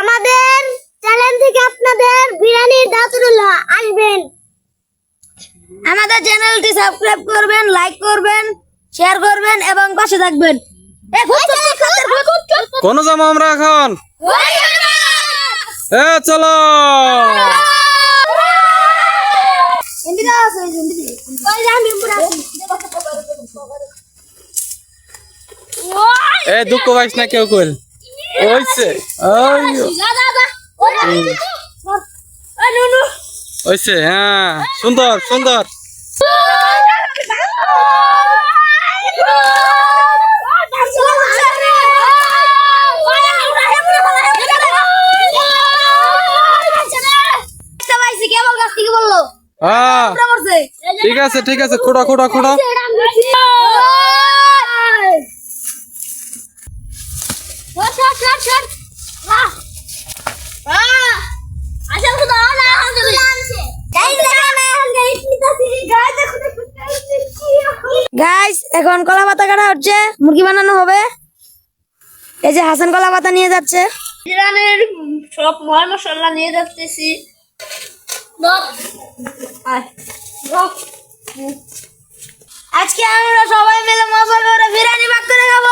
আমাদের চ্যানেল থেকে আপনাদের বিরিয়ানির দাতুরুল্লাহ আসবেন আমাদের চ্যানেলটি সাবস্ক্রাইব করবেন লাইক করবেন শেয়ার করবেন এবং পাশে থাকবেন। কোন যাব আমরা এখন? এ চলো। আমি এ দুঃখ পাইস না কেউ কইল। ওইছে। ওইছে হ্যাঁ। সুন্দর সুন্দর। হ্যাঁ। ঠিক আছে ঠিক আছে। খোড়া খোড়া খোড়া। এখন কলা পাতা কাটা হচ্ছে মুরগি বানানো হবে। এই যে হাসান কলা পাতা নিয়ে যাচ্ছে। ইরানের সব ময় মশলা নিয়ে যাচ্তেছি। আজকে আমরা সবাই মিলে মজা করে বিরিয়ানি ভাগ করে খাব।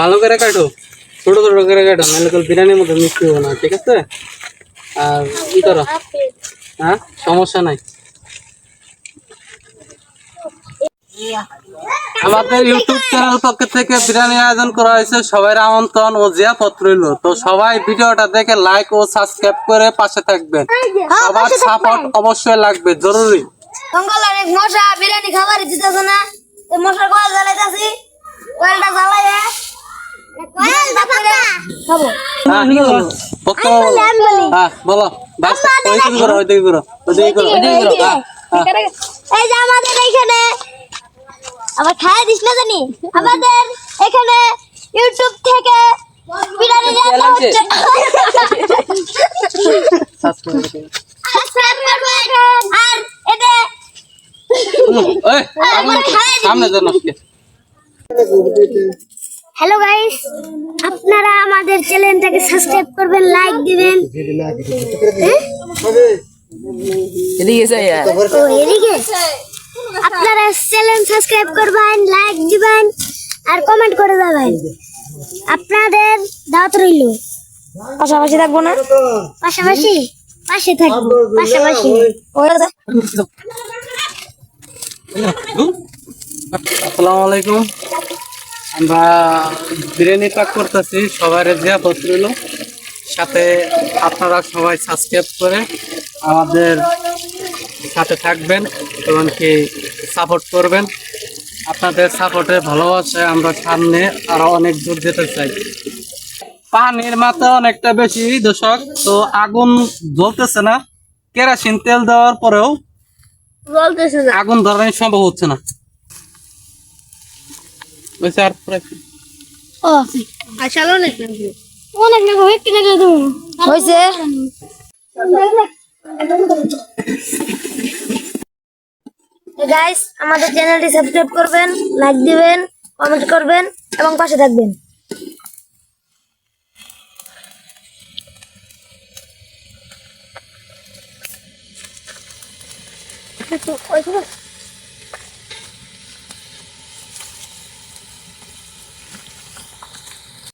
ভালো করে কাটো। ছোট ছোট করে কাটো, নাহলে কল বিরিয়ানির মতো মিষ্টি হবে না, ঠিক আছে? আর কি করো। হ্যাঁ? সমস্যা নাই। আমাদের ইউটিউব চ্যানেল পক্ষ থেকে বিরিয়ানি আয়োজন করা হয়েছে। সবাই আমন্ত্রণ ও জিয়াপত্র রইল। তো সবাই ভিডিওটা দেখে লাইক ও সাবস্ক্রাইব করে পাশে থাকবেন। সবার সাপোর্ট অবশ্যই লাগবে, জরুরি। জঙ্গল মশা বিরিয়ানি খাবার দিতেছে না। মশার কয়েল জ্বালাইতেছি। কয়েলটা জ্বালাইয়ে খাব? বলো। এই যে আমাদের এখানে আবার খাই দিস না জানি? আমাদের এখানে ইউটিউব থেকে। সাবস্ক্রাইব করবেন। আর এটা সামনে আজকে। হ্যালো গাইস আপনারা আমাদের চ্যানেলটাকে সাবস্ক্রাইব করবেন লাইক দিবেন। হ্যাঁ? ও, এদিকে। আপনারা চ্যানেল সাবস্ক্রাইব করবেন লাইক দিবেন আর কমেন্ট করে যাবেন। আপনাদের দাওয়াত রইল। পাশাপাশি থাকব না? পাশাপাশি? পাশে থাকব পাশাপাশি। আসসালামু আলাইকুম। আমরা বিরিয়ানি পাক করতেছি সবাই জিয়াপত্র রইল সাথে আপনারা সবাই সাবস্ক্রাইব করে আমাদের সাথে থাকবেন এবং কি সাপোর্ট করবেন। আপনাদের সাপোর্টে ভালোবাসায় আমরা সামনে আরও অনেক দূর যেতে চাই। পানির মাত্রা অনেকটা বেশি দর্শক। তো আগুন জ্বলতেছে না। কেরাসিন তেল দেওয়ার পরেও আগুন ধরানো সম্ভব হচ্ছে না। বলছে আর ও অনেক না কিনে গাইস আমাদের চ্যানেলটি সাবস্ক্রাইব করবেন লাইক দিবেন কমেন্ট করবেন এবং পাশে থাকবেন।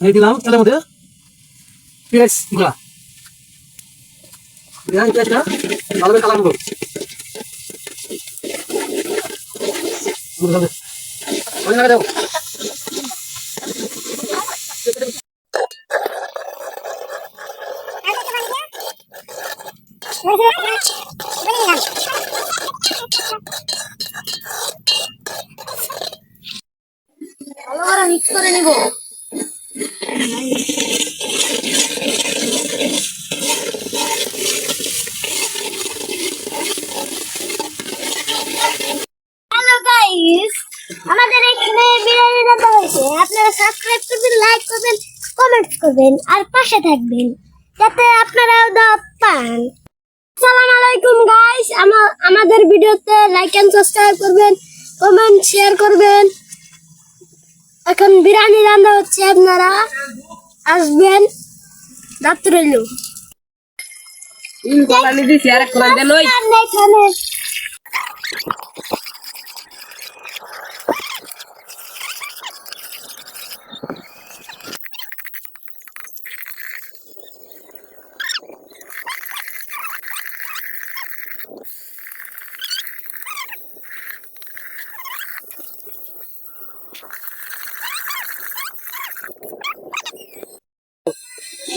এই দিলাম তেলের মধ্যে। পেঁয়াজগুলা পেঁয়াজ পেঁয়াজটা ভালো করে কালার করব ভালো করে মিক্স করে নিবো। করবেন লাইক করবেন আর পাশে থাকবেন যাতে আপনারাও দাওয়াত পান। আসসালামু আলাইকুম গাইস আমাদের ভিডিওতে লাইক এন্ড সাবস্ক্রাইব করবেন কমেন্ট শেয়ার করবেন। এখন বিরিয়ানি রান্না হচ্ছে আপনারা আসবেন দাঁত রইল আমি দিছি আর এক কলাই দেন ওই এখানে চাউল ঢালছে মিনিট কিরা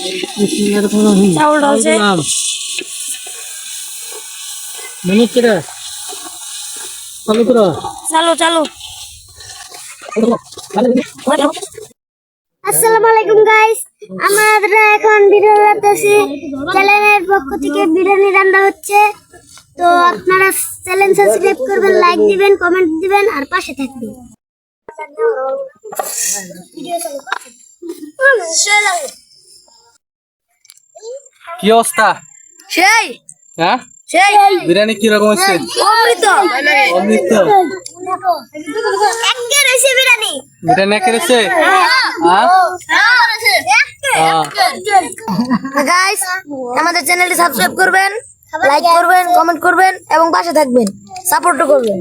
চালু করো। চালু চালু। আসসালামু আলাইকুম গাইস আমরা এখন চ্যানেলের পক্ষ থেকে বিরিয়ানি রান্না হচ্ছে। তো আপনারা চ্যানেল সাবস্ক্রাইব করবেন লাইক দিবেন কমেন্ট দিবেন আর পাশে থাকবেন। কি অবস্থা? সেই। হ্যাঁ? সেই। বিরিয়ানি কীরকম হচ্ছে? অমৃত। অমৃত। বিরিয়ানি। বিরিয়ানি কেড়েছে হ্যাঁ। গাইস আমাদের চ্যানেলটি সাবস্ক্রাইব করবেন লাইক করবেন কমেন্ট করবেন এবং পাশে থাকবেন। সাপোর্ট করবেন।